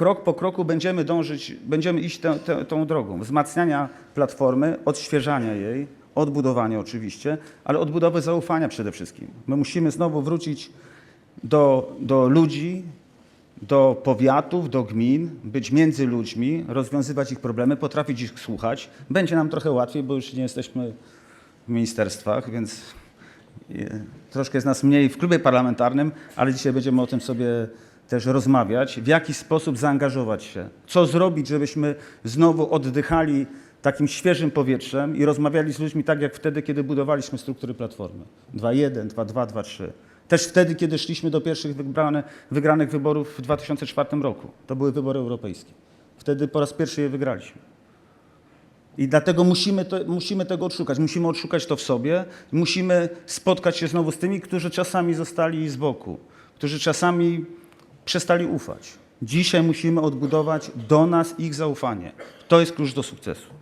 krok po kroku będziemy dążyć, będziemy iść tę- tę- tą drogą wzmacniania platformy, odświeżania jej, odbudowania oczywiście, ale odbudowy zaufania przede wszystkim. My musimy znowu wrócić do, do ludzi, do powiatów, do gmin, być między ludźmi, rozwiązywać ich problemy, potrafić ich słuchać. Będzie nam trochę łatwiej, bo już nie jesteśmy w ministerstwach, więc e, troszkę jest nas mniej w klubie parlamentarnym, ale dzisiaj będziemy o tym sobie też rozmawiać, w jaki sposób zaangażować się, co zrobić, żebyśmy znowu oddychali takim świeżym powietrzem i rozmawiali z ludźmi tak jak wtedy, kiedy budowaliśmy struktury Platformy. 2.1, 2.2, 2.3. Też wtedy, kiedy szliśmy do pierwszych wybrane, wygranych wyborów w 2004 roku. To były wybory europejskie. Wtedy po raz pierwszy je wygraliśmy. I dlatego musimy, to, musimy tego odszukać. Musimy odszukać to w sobie. Musimy spotkać się znowu z tymi, którzy czasami zostali z boku, którzy czasami przestali ufać. Dzisiaj musimy odbudować do nas ich zaufanie. To jest klucz do sukcesu.